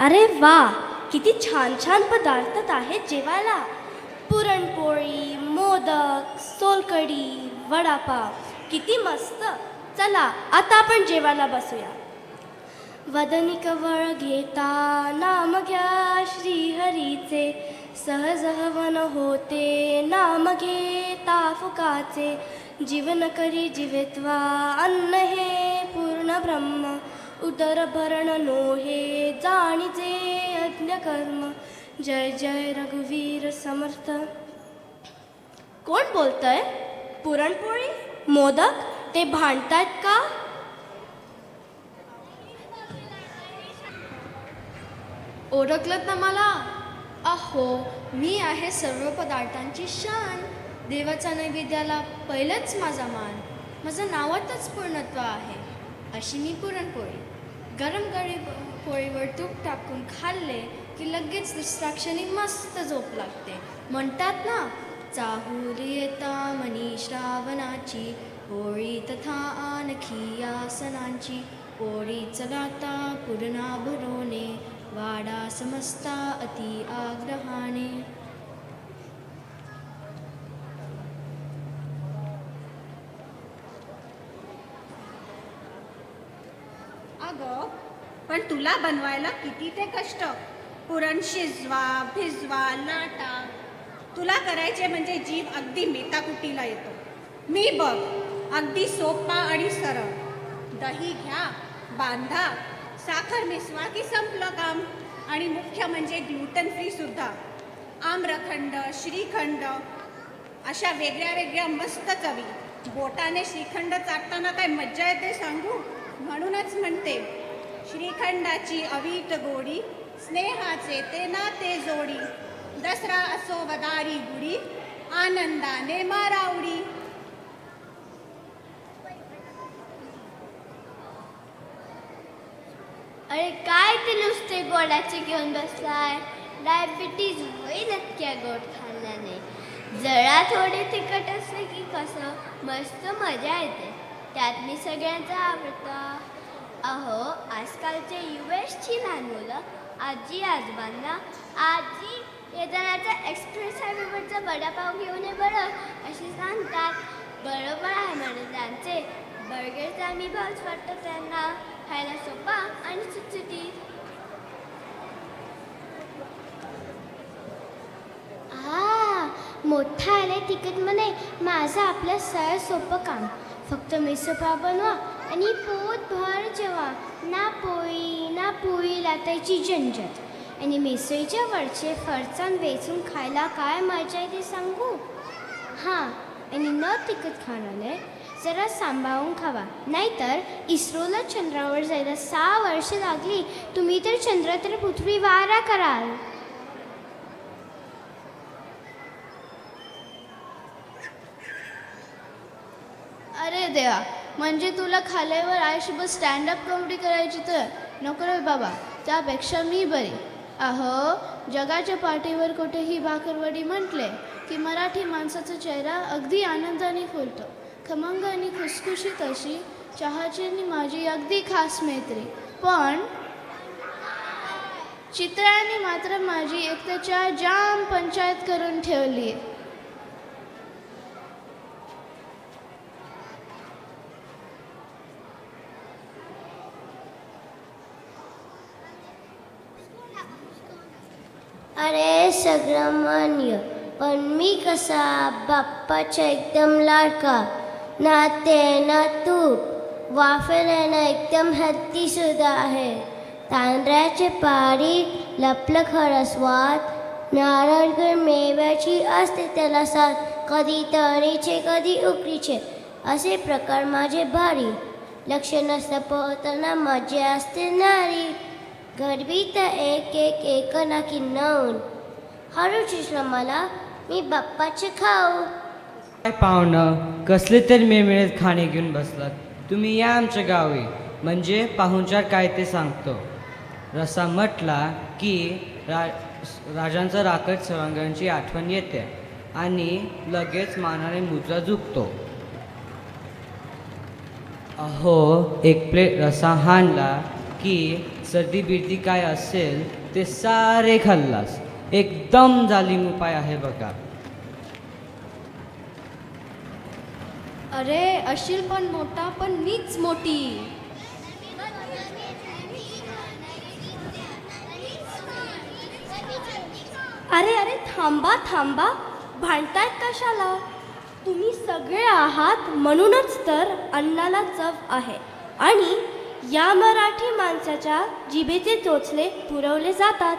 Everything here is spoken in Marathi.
अरे वा किती छान छान पदार्थ आहेत जेवायला. पुरणपोळी मोदक सोलकढी वडापाव. किती मस्त. चला आता आपण जेवायला बसूया. वदनी कवळ घेता नाम घ्या श्रीहरीचे. सहज हवन होते नाम घेता फुकाचे. जीवन करी जीवित्वा अन्न हे पूर्ण ब्रह्म. उदर भरण नोहे जाणीचे यज्ञ कर्म। जय जय रघुवीर समर्थ। कोण बोलतंय? पुरणपोळी? मोदक? ते भांडतायत का? ओळखलत ना मला? अहो मी आहे सर्व पदार्थांची शान. देवाच्या नैवेद्याला पहिलंच माझा मान. माझं नावातच पूर्णत्व आहे. अशी मी पुरणपोळी. गरम गरी पोळीवर तूप टाकून खाल्ले की लगेच दुसऱ्या क्षणी मस्त झोप लागते. म्हणतात ना चाहुरी येता मनी श्रावणाची पोळी तथा आणखी या सणांची पोळी चलाता पुरणा भरोने वाडा समस्ता अति आग्रहाने. ग पण तुला बनवायला किती ते कष्ट. पुरण शिजवा भिजवा लाटा. तुला करायचे म्हणजे जीव अगदी मेताकुटीला येतो. मी बघ अगदी सोपा आणि सरळ. दही घ्या बांधा. साखर मिसवा की संपलं काम. आणि मुख्य म्हणजे ग्लुटन फ्री सुद्धा. आम्रखंड श्रीखंड अशा वेगळ्या वेगळ्या मस्त चवी. बोटाने श्रीखंड चाटताना काय मज्जा येते सांगू? म्हणूनच म्हणते श्रीखंडाची अवीट गोडी स्नेहाचे ते नाते जोडी दसरा असो वदारी गुडी आनंदाने मारावडी अरे काय ते नुसते गोडाचे घेऊन बसलाय? डायबिटीज होईल इतक्या गोड खाल्ल्याने जरा थोडे तिखट असले की कसं? मस्त मजा येते. त्यात मी सगळ्यांचा आवडता. अहो आजकालचे युएसची लहान मुलं आजी आजोबांना आजी येतानाचा एक्सप्रेस हायवेवरचा वडापाव घेऊन ये बरं असे सांगतात. बरोबर आहे म्हणे त्यांचे. बर्गरचा मी भावच वाटतो त्यांना. खायला सोपा आणि सुटसुटी आ मोठा आले तिकीट म्हणे. माझं आपलं सरळ सोपं काम. फक्त मिसळपाव बनवा आणि पोट भर जेवा ना पोळी ना पोळी लाटायची झंझट आणि मिसळीच्या वरचे फरसाण वेचून खायला काय मजा आहे ते सांगू हां आणि न तिखट खाणारे जरा सांभाळून खावा नाहीतर इस्रोला चंद्रावर जायला सहा वर्ष लागली तुम्ही तर चंद्र तर पृथ्वी वारा कराल अरे देवा म्हणजे तुला खाल्यावर आयुष्यभर स्टँडअप कॉमेडी करायची तर? नको रे बाबा त्यापेक्षा मी बरी. अहो जगाच्या पाठीवर कुठेही भाकरवडी म्हटले की मराठी माणसाचा चेहरा अगदी आनंदाने फुलतो. खमंग आणि खुसखुशीत अशी चहाची आणि माझी अगदी खास मैत्री. पण चित्राने मात्र माझी एकट्याच्या जाम पंचायत करून ठेवली आहे अरे सगळं मान्य पण मी कसा? बाप्पाच्या एकदम लाडका. ना ते. ना तूप ना एकदम हत्ती सुद्धा आहे. तांदळाचे पारी लपलं खरं स्वाद. नारळगड मेव्याची असते त्याला साथ. कधी तळीचे कधी उकळीचे असे प्रकार माझे भारी. लक्ष नसतं पोहताना मजा असते नारी. गरबी तर एक एक एक ना की नऊन हळूच मला मी बाप्पाचे खाऊ. काय पाहुणं कसले तरी मेळमेळेत खाणे घेऊन बसलात. तुम्ही या आमच्या गावी. म्हणजे पाहुणचार काय ते सांगतो. रसा म्हटला की रा राजांचा राकट सवंगांची आठवण येते आणि लगेच मानाने मुद्रा झुकतो. अहो एक प्लेट रसा हाणला. की सर्दी बिर्दी काय असेल ते सारे खाल्लास. एकदम झाली उपाय आहे बघा. अरे अशील पण मोठा पण मीच मोठी. अरे अरे थांबा थांबा. भांडतायत कशाला? तुम्ही सगळे आहात म्हणूनच तर अन्नाला चव आहे. आणि या मराठी माणसाच्या जिभेचे चोचले पुरवले जातात.